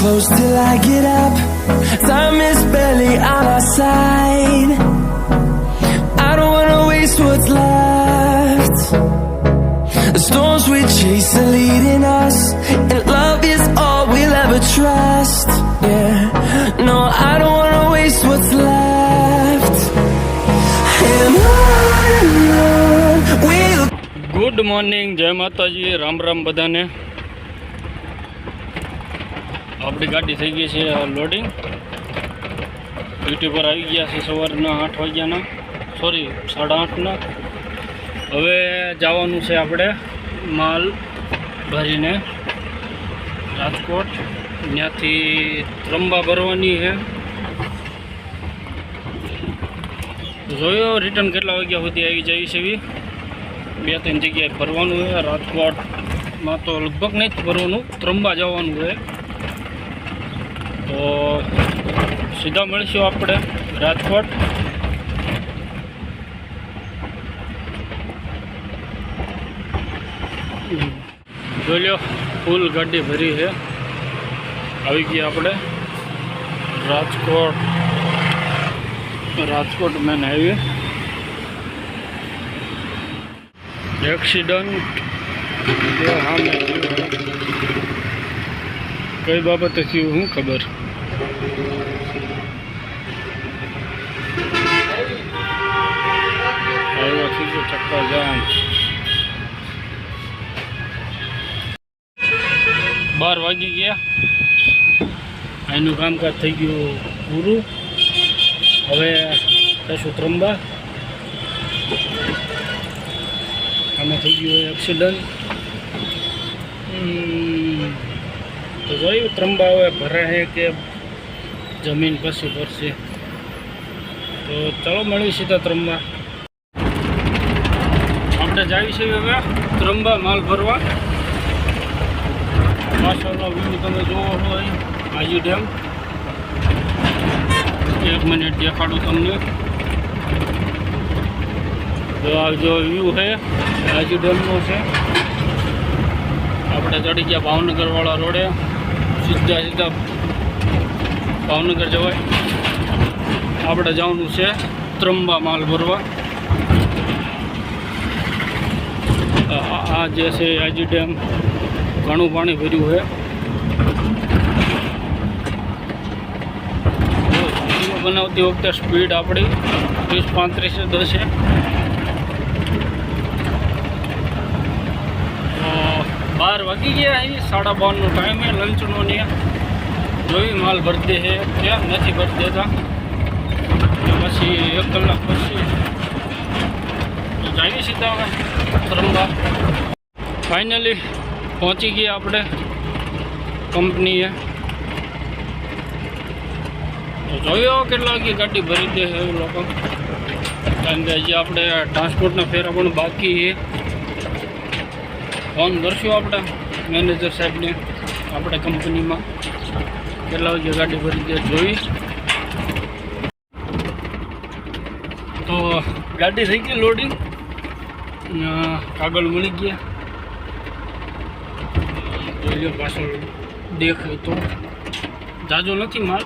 close till I get up. Time is barely on our side. I don't wanna waste what's left. The storms we chase are leading us And love is all we'll ever trust. Yeah, no, I don't wanna waste what's left. And on we'll Good morning, Jai Mataji, Ram Ram Badane. આપણી ગાડી થઈ ગઈ છે loading. Duty પર આવી ગયા છે સવારના આઠ વાગ્યાના. સોરી સાડા આઠના. હવે જવાનું છે આપણે માલ ભરીને રાજકોટ. ત્યાંથી ત્રંબા ભરવાની છે. જોયો રિટર્ન કેટલા વાગ્યા સુધી આવી જાય છે એવી બે ત્રણ જગ્યાએ ફરવાનું છે. રાજકોટમાં તો લગભગ નહીં જ ફરવાનું ત્રંબા જવાનું છે. તો સીધા મળીશું આપણે રાજકોટ. જોઈ ફૂલ ગાડી ભરી છે. આવી ગયા આપણે. Rajkot. Rajkot main highway accident સામે કઈ બાબતે થયું, શું ખબર? આવ્યો થઈ ગયો ચક્કા જામ બાર વાગી ગયા. અહીંનું કામકાજ થઈ ગયું પૂરું. હવે કશું ત્રંબા. આમાં થઈ ગયું એક્સિડન્ટ તો જોયું ત્રંબા હવે ભરે હે કે જમીન પછી પડશે. તો ચાલો મળીએ સીધા ત્રંબા. આપણે જાવી છીએ હવે ત્રંબા માલ ભરવા. પાછળનો વ્યૂ તમે જોવો છો અહીં આજી ડેમ. એક મિનિટ દેખાડું તમને. જો આ જો વ્યૂ છે આજી ડેમનો છે. આપણે ચડી ગયા ભાવનગરવાળા રોડે. સીધા સીધા ભાવનગર જવાય. આપણે જવાનું છે ત્રંબા માલ ભરવા. આ જે છે આજી ડેમ, ઘણું પાણી ભર્યું છે. બનાવતી વખતે સ્પીડ આપણી ત્રીસ પાંત્રીસ દસ છે બાર વાગી ગયા અહીં, સાડા બારનો ટાઈમ છે લંચનો ને. જોઈ માલ ભરતી છે. ક્યાં? નથી ભરી દેતા પછી એક કલાક પછી જાવી સીધા હવે ત્રંબા ફાઇનલી પહોંચી ગયા આપણે કંપનીએ. જોયો કેટલા વાગે ગાડી ભરી દે છે લોકો. કારણ કે હજી આપણે ટ્રાન્સપોર્ટના ફેરા પણ બાકી છે. ફોન કરશું આપણે મેનેજર સાહેબને, આપણે કંપનીમાં. કેટલા વાગે ગાડી ભરી દે જોઈ. તો ગાડી થઈ ગઈ લોડિંગ કાગળ મળી ગયા. જોઈ લો પાછળ દેખાય તો. જાજો નથી માલ.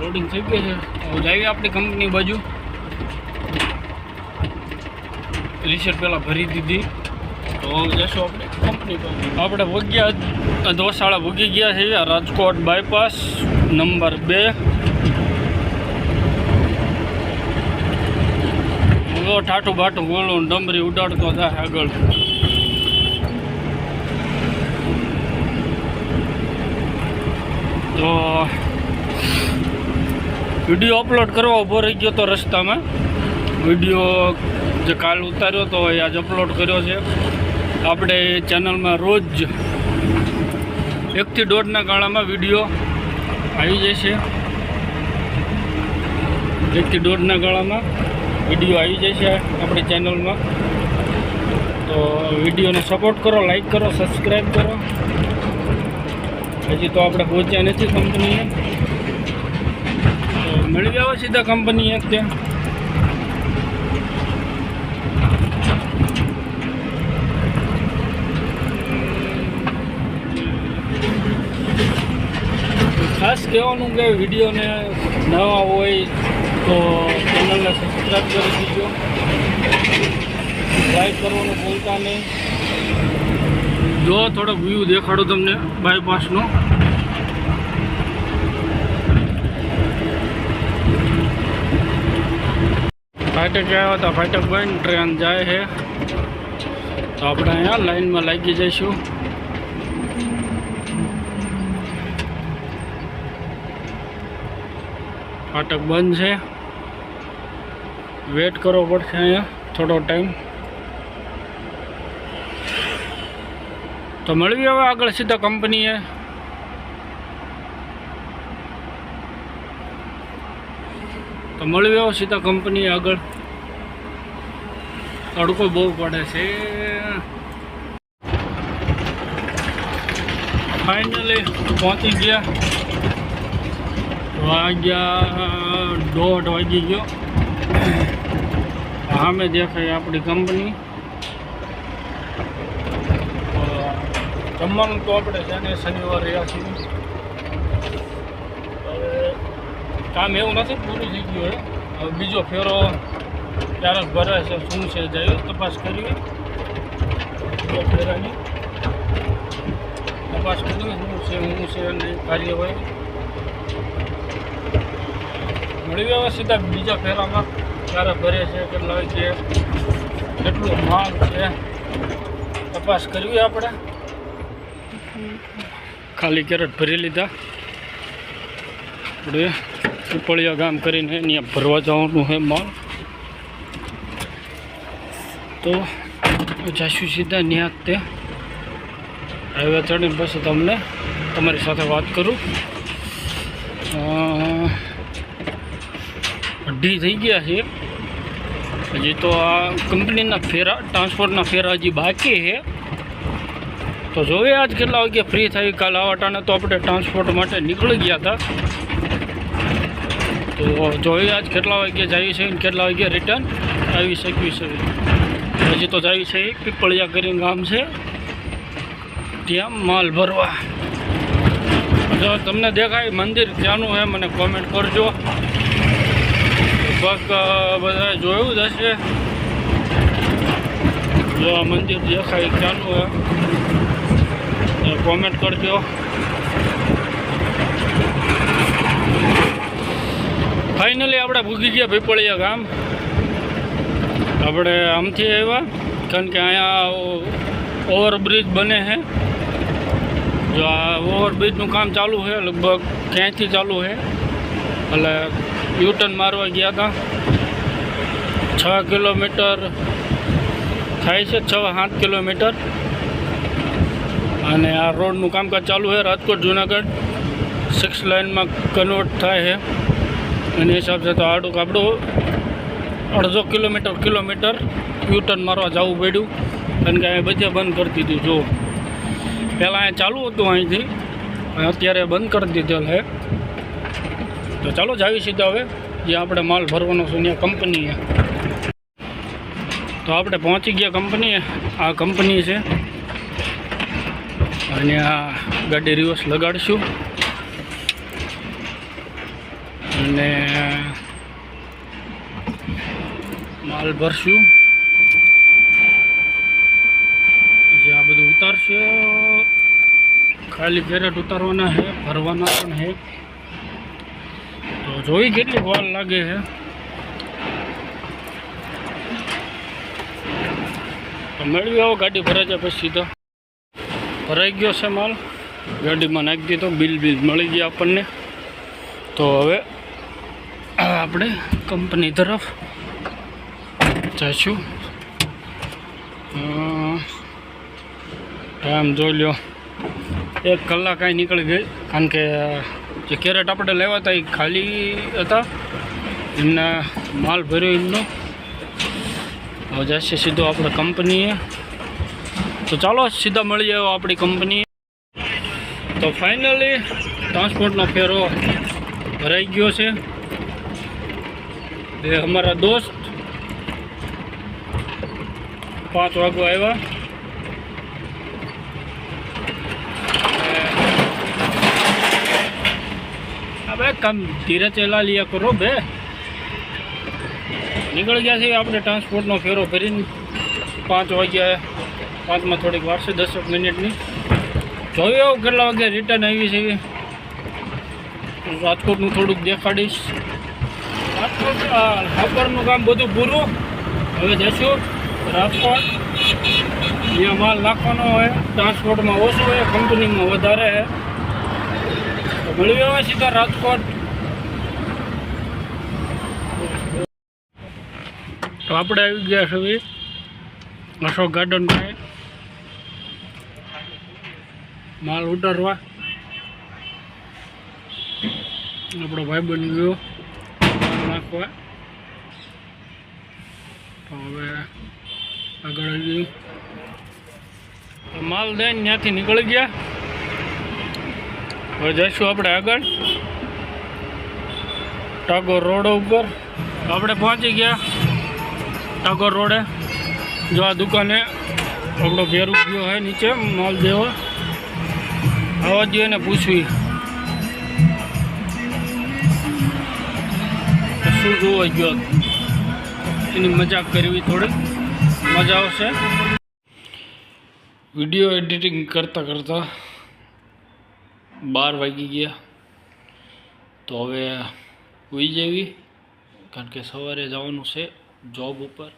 લોડિંગ થઈ ગયું છે. હવે જઈએ આપણી કંપની બાજુ. રિસેટ પહેલાં ભરી દીધી. તો જશું આપણે. આપણે વગ્યા દોસાળા વગી ગયા છે રાજકોટ બાયપાસ નંબર બે. ઠાઠું બાઠું ગોળું ડમરી ઉડાડતો થાય આગળ. તો વીડિયો અપલોડ કરવા ઊભો રહી ગયો તો રસ્તામાં. વીડિયો જે કાલ ઉતાર્યો તો એ આજ અપલોડ કર્યો છે. આપણે ચેનલમાં રોજ એકથી દોઢના ગાળામાં વીડિયો આવી જશે. એકથી દોઢના ગાળામાં વીડિયો આવી જશે આપણી ચેનલમાં. તો વિડીયોને સપોર્ટ કરો લાઈક કરો સબસ્ક્રાઈબ કરો. હજી તો આપણે પહોંચ્યા નથી કંપનીએ તો મળી જાવ સીધા કંપનીએ ત્યાં ખાસ કહેવાનું કે વિડીયોને નવા હોય તો ચેનલને સબસ્ક્રાઈબ કરી દીજો. લાઈક કરવાનું ભૂલતા નહીં. જો થોડોક વ્યૂ દેખાડો તમને બાયપાસનો ફાટક આવ્યા હતા, ફાટક બંધ ટ્રેન જાય છે. તો આપણે અહીંયા લાઈનમાં લાગી જઈશું. ફાટક બંધ છે. વેટ કરવો પડશે અહીંયા, થોડો ટાઈમ તો મળવી હવે આગળ સીધા કંપનીએ તો મળવી આવો સીધા કંપની આગળ. તડકો બહુ પડે છે. ફાઇનલી પહોંચી ગયા. વાગ્યા દોઢ વાગી ગયો. સામે દેખાય આપણી કંપની જમવાનું તો આપણે છે શનિવાર રહ્યા છીએ. કામ એવું નથી, પૂરું થઈ ગયું હવે. બીજો ફેરો ક્યારેક ભરે છે, શું છે જાય તપાસ કરીએ. બીજો ફેરાની તપાસ કરીએ, શું છે શું છે નહીં કાર્યવાહી. મળી ગયા સીધા બીજા ફેરામાં, ક્યારે ભરે છે, કેટલા છે, કેટલું માલ છે, તપાસ કરવી આપણે. ખાલી કેરેટ ભરી લીધા. આપણે પીપળિયા ગામ કરીને ત્યાં ભરવા જવાનું છે માલ. તો જાશું સીધા ત્યાં તે. હાઈવે ચડીને પછી તમને તમારી સાથે વાત કરું. અઢી થઈ ગયા છે. હજી તો આ કંપનીના ફેરા ટ્રાન્સપોર્ટના ફેરા હજી બાકી છે. તો જોઈએ આજ કેટલા વાગે ફ્રી થઈ કાલ આવા ટાણે તો આપણે ટ્રાન્સપોર્ટ માટે નીકળી ગયા હતા. તો જોઈએ આજ કેટલા વાગે જઈએ છે કેટલા વાગ્યા રિટર્ન આવી શકવી છે. હજી તો જઈએ છે, પીપળિયા કરીને ગામ છે. ત્યાં માલ ભરવા. જો તમને દેખાય મંદિર, ત્યાંનું છે મને કોમેન્ટ કરજો. લગભગ અ, બધાએ જોયું જ હશે. જો આ મંદિર દેખાય ચાલુ હોય. કોમેન્ટ કરજો. ફાઇનલી આપણે ભૂગી ગયા પીપળિયા ગામ. આપણે આમથી આવ્યા કારણ કે અહીંયા ઓવરબ્રિજ બને છે. જો આ ઓવરબ્રિજનું કામ ચાલુ છે લગભગ ક્યાંયથી ચાલુ છે. એટલે યુટર્ન મારવા ગયા હતા છ કિલોમીટર થાય છે, છ સાત કિલોમીટર. અને આ રોડનું કામકાજ ચાલુ છે, રાજકોટ, જુનાગઢ. સિક્સ લાઇનમાં કન્વર્ટ થાય છે. એની હિસાબે તો આડું આપણું અડધો કિલોમીટર કિલોમીટર યુટર્ન મારવા જવું પડ્યું. કારણ કે અહીંયા બધે બંધ કરી દીધું જો પહેલાં અહીંયા ચાલુ હતું અહીંથી. અત્યારે બંધ કરી દીધેલ છે. તો ચાલો જ આવી સીધા હવે, જે આપણે માલ ભરવાનો છે ત્યાં કંપનીએ તો આપણે પહોંચી ગયા કંપનીએ આ કંપની છે. અને આ ગાડી રિવર્સ લગાડશું. અને માલ ભરશું. પછી આ બધું ઉતારશે. ખાલી કેરેટ ઉતારવાના છે, ભરવાના પણ છે. જોઈ કેટલી વાર લાગે છે. તો મેળવી આવો ગાડી ભરાઈ જાય પછી તો ભરાઈ ગયો છે માલ. ગાડીમાં નાખી દીધો, બિલ બિલ મળી ગયા આપણને. તો હવે આપણે કંપની તરફ જઈશું. ટાઈમ જોઈ લ્યો. એક કલાક અહીં નીકળી ગઈ, કારણ કે જે કેરેટ આપણે લેવા હતા એ ખાલી હતા. એમના માલ ભર્યો એમનો. હવે જશે સીધો આપણે કંપનીએ. તો ચાલો સીધા મળી જાય આપણી કંપનીએ. તો ફાઇનલી ટ્રાન્સપોર્ટનો ફેરો ભરાઈ ગયો છે. એ અમારા દોસ્ત પાંચ વાગવા આવ્યા. કામ ધીરે ચલા લિયા કરો બે. નીકળી ગયા છે આપણે ટ્રાન્સપોર્ટનો ફેરો ફરીને પાંચ વાગ્યા, પાંચમાં થોડીક વાર છે, દસેક મિનિટની. જોયો કેટલા વાગે રિટર્ન આવી છે રાજકોટનું થોડુંક દેખાડીશ. રાજકોટ ખબરનું કામ બધું પૂરું. હવે જશું રાજકોટ. જ્યાં માલ નાખવાનો હોય, ટ્રાન્સપોર્ટમાં ઓછું હોય, કંપનીમાં વધારે છે તો મળ્યો હોય સીધા રાજકોટ. તો આપણે આવી ગયા છીએ અશોક ગાર્ડન પાસે. માલ ઉતારવા. આપણો ભાઈ બની ગયો. નાખવા. તો હવે આગળ આવી ગયું. માલ દઈને ત્યાંથી નીકળી ગયા. હવે જઈશું આપણે આગળ. ટાગોર રોડ ઉપર. આપણે પહોંચી ગયા. ટાગોર રોડે. જો આ દુકાને આપણો ઘેર ગયો હોય નીચે, માલ દેવો આવવા જોઈએ ને પૂછવી. શું જોવા ગયો એની મજાક કરવી થોડીક મજા આવશે. વીડિયો એડિટિંગ કરતાં કરતાં બાર વાગી ગયા. તો હવે ઉઈ જવી, કારણ કે સવારે જવાનું છે. જોબ ઉપર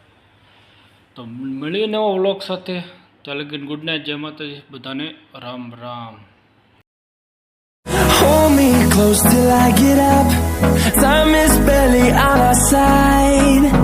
તો મળીએ નવા વ્લોગ સાથે ત્યાં લગીન ગુડ નાઇટ જય માતાજી બધાને Ram Ram close till I get up. Time is barely on our side.